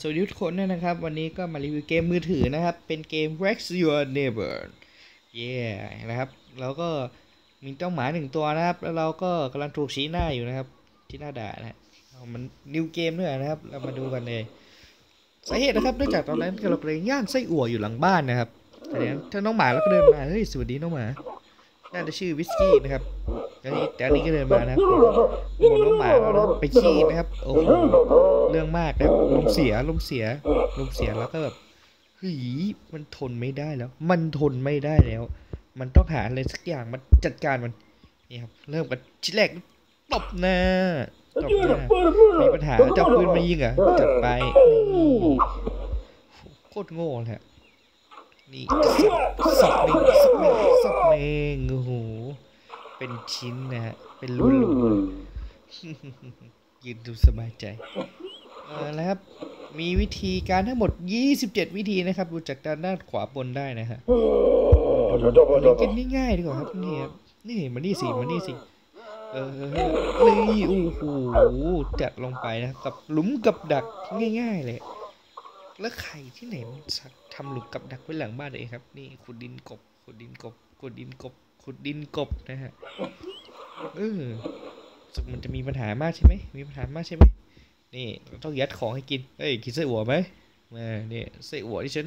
สวัสดีทุกคนนะครับ วันนี้ก็มารีวิวเกมมือถือนะครับ เป็นเกม Rex Your Neighbor เย้นะครับ แล้วก็มีเจ้าหมาหนึ่งตัวนะครับ แล้วเราก็กำลังถูกชี้หน้าอยู่นะครับ ที่หน้าด่านะฮะเอามันนิวเกมด้วยนะครับ เรามาดูกันเลยสาเหตุนะครับเนื่องจากตอนนั้นเรากำลังย่างไส้อั่วอยู่หลังบ้านนะครับแต่นี้ยถ้าน้องหมาแล้วก็เดินมาเฮ้ยสวัสดีน้องหมา น่าจะชื่อวิสกี้นะครับแล้วนี่แต่อันนี้ก็เดินมานะครับโอ้น้องหมาก็ไปขี้นะครับ โอ้โห เรื่องมากนะลมเสียลมเสียลมเสียแล้วก็แบบเฮ้ยมันทนไม่ได้แล้ว มันทนไม่ได้แล้ว มันต้องหาอะไรสักอย่างมาจัดการมัน นี่ครับ เริ่มกันชิ้นแรกตบหน้าตบหน้ามีปัญหาจะเอาปืนมายิงอะจัดไปโคตรโง่เลย นี่สับสับเมงสับเมงสับเมงโอ้โหเป็นชิ้นนะฮะ เป็นรูๆยืนดูสบายใจเออแล้วครับ มีวิธีการทั้งหมด 27 วิธีนะครับ ดูจากด้านด้านขวาบนได้นะฮะเล่นกันง่ายๆดีกว่าครับนี่ครับนี่มานี่สิมานี่สิเออนี่โอ้โหจัดลงไปนะครับกับหลุมกับดักง่าย ๆ เลย แล้วใครที่ไหนมัน ทำหลุมกับดักไว้หลังบ้านเลยครับ นี่ขุดดินกบขุดดินกบขุดดินกบขุดดินกบนะฮะเออสึกมันจะมีปัญหามากใช่ไหมมีปัญหามากใช่ไหมนี่ต้องยัดของให้กินเฮ้ยกินไส้อั่วไหมมาเนี่ยไส้อั่วที่ฉัน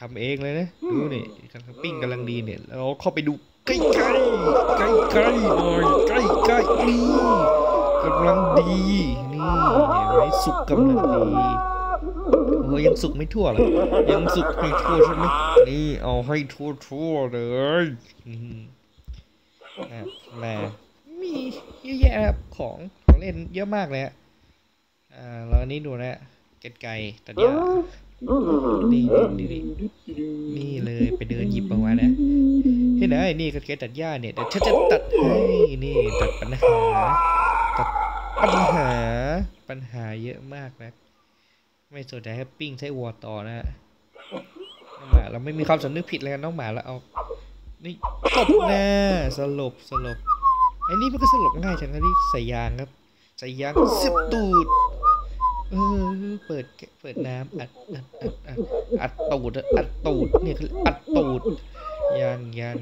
ทำเองเลยนะดูนี่กำลังปิ้งกำลังดีเนี่ยเราเข้าไปดูใกล้ใกล้ใกล้ใกล้หน่อยใกล้ใกล้นี่กำลังดีนี่เห็นไหมสุกกำลังดี โอ้ยยังสุกไม่ทั่วเลยยังสุกไม่ทั่วใช่ไหมนี่เอาให้ทั่วทั่วๆเลยอืมอะมามีเยอะแยะครับของของเล่นเยอะมากเลยฮะอ่าแล้วอันนี้ดูนะเกล็ดไก่ตัดหญ้านี่นี่นี่นี่เลยไปเดินหยิบออกมานะเห็นไหมนี่กระเกดตัดหญ้าเนี่ยเดี๋ยวฉันจะตัดให้นี่ตัดปัญหาตัดปัญหาปัญหาเยอะมากนะ ไม่สนใจให้ปิ้งใช้วัวต่อนะฮะน้องหมาเราไม่มีความสำนึกผิดเลยนะน้องหมาเราเอานี่ตบหน้าสลบสลบไอ้นี่มันก็สลบง่ายจังนะนี่ใส่ยางครับใส่ยางเสิบตูดเออเปิดเปิดน้ำอัดอัดอัดอัดอัดตูดอัดตูดเนี่ยคืออัดตูดยางยาง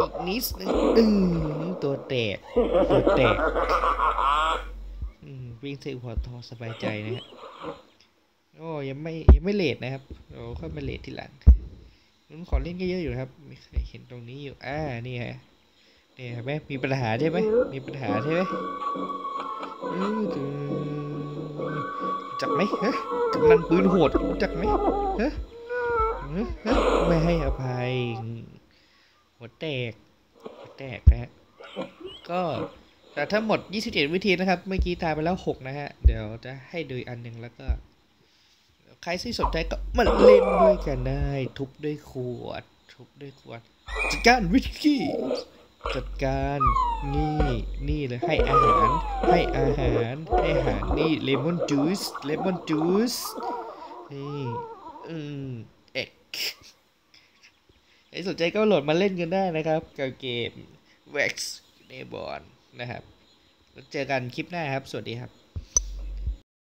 อีกนิดนึงอือตัวแตกตัวแตกอืมวิ่งใส่หัวทอสบายใจนะฮะ โอ้ยังไม่ยังไม่เลทนะครับเราค่อยมาเลททีหลังนุ่นขอเล่นก็เยอะอยู่ครับมีใครเห็นตรงนี้อยู่อ่านี่ฮะนี่เห็นไหมมีปัญหาใช่ไหมมีปัญหาใช่ไหมจักไหมฮะกำนันปืนโหดจักไหมฮะฮะฮะไม่ให้อภัยหัวแตกหัวแตกนะฮะก็แต่ทั้งหมด 27 วิธีนะครับ เมื่อกี้ตายไปแล้ว 6 นะฮะ เดี๋ยวจะให้ดูอีกอันหนึ่งแล้วก็ ใครที่สนใจก็มาเล่นด้วยกันได้ ทุบด้วยขวด ทุบด้วยขวด จัดการวิสกี้จัดการนี่นี่เลยให้อาหาร ให้อาหาร ให้อาหารนี่เลมอนจูสเลมอนจูสนี่อืมเอ็กใครสนใจก็โหลดมาเล่นกันได้นะครับกับเกม Wax n e b o r n นะครับแล้วเจอกันคลิปหน้าครับ สวัสดีครับ